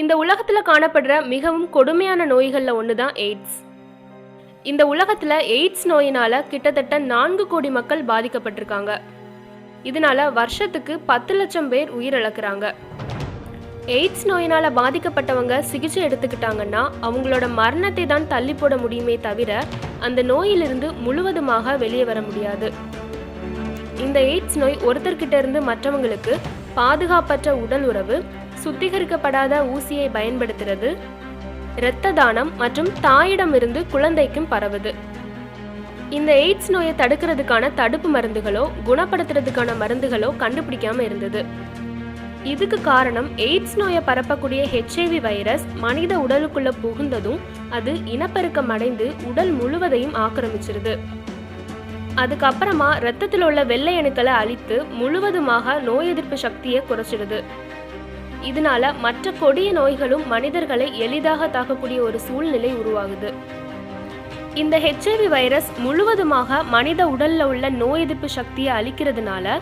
இந்த உலகத்தில் காணப்படுற மிகவும் கொடுமையான நோய்களில் ஒன்று தான் எய்ட்ஸ் இந்த உலகத்தில் எய்ட்ஸ் நோயினால் கிட்டத்தட்ட நான்கு கோடி மக்கள் பாதிக்கப்பட்டிருக்காங்க. இதனால வருஷத்துக்கு பத்து லட்சம் பேர் உயிரிழக்கிறாங்க. எய்ட்ஸ் நோயினால் பாதிக்கப்பட்டவங்க சிகிச்சை எடுத்துக்கிட்டாங்கன்னா அவங்களோட மரணத்தை தான் தள்ளி போட முடியுமே தவிர அந்த நோயிலிருந்து முழுவதுமாக வெளியே வர முடியாது. இந்த எய்ட்ஸ் நோய் ஒருத்தர்கிட்ட இருந்து மற்றவங்களுக்கு பாதுகாப்பற்ற உடல் உறவு சுத்திகரிக்கப்படாத ஊசியை பயன்படுத்துறது இரத்த தானம் மற்றும் தாயிடமிருந்து குழந்தைக்கும் பரவுது. இந்த எய்ட்ஸ் நோயை தடுக்கிறதுக்கான தடுப்பு மருந்துகளோ குணப்படுத்துறதுக்கான மருந்துகளோ கண்டுபிடிக்காம இருந்தது. இதுக்கு காரணம் எய்ட்ஸ் நோயை பரப்பக்கூடிய ஹெச்ஐவி வைரஸ் மனித உடலுக்குள்ள புகுந்ததும் அது இனப்பெருக்கம் அடைந்து உடல் முழுவதையும் ஆக்கிரமிச்சிருது. அதுக்கப்புறமா ரத்தத்தில் உள்ள வெள்ளை அணுக்களை அழித்து முழுவதுமாக நோய் எதிர்ப்பு சக்தியை குறைச்சிடுது. இதனால மற்ற கொடிய நோய்களும் மனிதர்களை எளிதாக தாக்கக்கூடிய ஒரு சூழ்நிலை உருவாகுது. இந்த ஹெச்ஐவி வைரஸ் முழுவதுமாக மனித உடல்ல உள்ள நோய் எதிர்ப்பு சக்தியை அளிக்கிறதுனால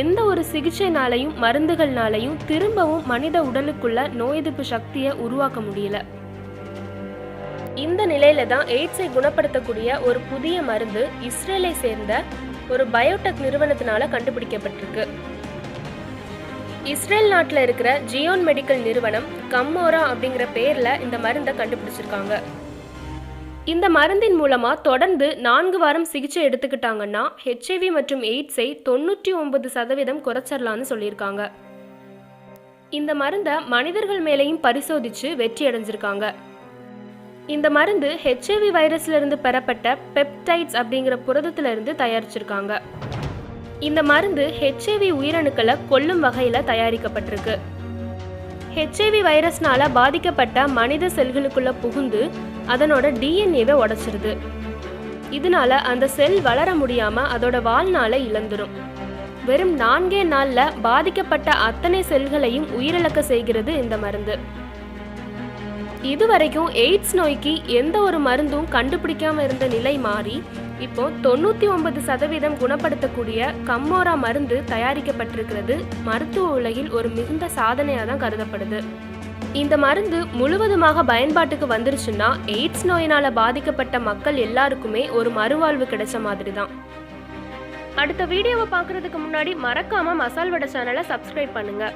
எந்த ஒரு சிகிச்சைனாலையும் மருந்துகள்னாலையும் திரும்பவும் மனித உடலுக்குள்ள நோய் எதிர்ப்பு சக்தியை உருவாக்க முடியல. இந்த நிலையில தான் எய்ட்ஸை குணப்படுத்தக்கூடிய ஒரு புதிய மருந்து இஸ்ரேலை சேர்ந்த ஒரு பயோடெக் நிறுவனத்தினால கண்டுபிடிக்கப்பட்டிருக்கு. இஸ்ரேல் நாட்டில் இருக்கிற ஜியோன் மெடிக்கல் நிறுவனம் கம்மோரா அப்படிங்கிற பேரில் இந்த மருந்தை கண்டுபிடிச்சிருக்காங்க. இந்த மருந்தின் மூலமா தொடர்ந்து நான்கு வாரம் சிகிச்சை எடுத்துக்கிட்டாங்கன்னா ஹெச்ஐவி மற்றும் எய்ட்ஸை தொண்ணூற்றி ஒன்பது சதவீதம் குறைச்சிடலான்னு சொல்லியிருக்காங்க. இந்த மருந்தை மனிதர்கள் மேலேயும் பரிசோதிச்சு வெற்றி அடைஞ்சிருக்காங்க. இந்த மருந்து ஹெச்ஐவி வைரஸ்லேருந்து பெறப்பட்ட பெப்டைட்ஸ் அப்படிங்கிற புரதத்திலிருந்து தயாரிச்சிருக்காங்க. இந்த மருந்து ஹெச்ஐவி உயிரணுக்களை கொல்லும் வகையில் தயாரிக்கப்பட்டிருக்கு. ஹெச்ஐவி வைரஸ்னால பாதிக்கப்பட்ட மனித செல்களுக்குள்ள புகுந்து அதனோட டிஎன்ஏவை உடைச்சிருது. இதனால அந்த செல் வளர முடியாம அதோட வாழ்நாளை இழந்துரும். வெறும் நான்கே நாள்ல பாதிக்கப்பட்ட அத்தனை செல்களையும் உயிரிழக்க செய்கிறது இந்த மருந்து. இதுவரைக்கும் எய்ட்ஸ் நோய்க்கு எந்த ஒரு மருந்தும் கண்டுபிடிக்காம இருந்த நிலை மாறி இப்போ தொண்ணூத்தி ஒன்பது சதவீதம் குணப்படுத்தக்கூடிய கம்மோரா மருந்து தயாரிக்கப்பட்டிருக்கிறது. மருத்துவ உலகில் ஒரு மிகுந்த சாதனையா தான் கருதப்படுது. இந்த மருந்து முழுவதுமாக பயன்பாட்டுக்கு வந்துருச்சுன்னா எய்ட்ஸ் நோயினால பாதிக்கப்பட்ட மக்கள் எல்லாருக்குமே ஒரு மறுவாழ்வு கிடைச்ச மாதிரி தான் அடுத்த வீடியோவை பார்க்கறதுக்கு முன்னாடி மறக்காம மசால் வடை சேனலை சப்ஸ்கிரைப் பண்ணுங்க.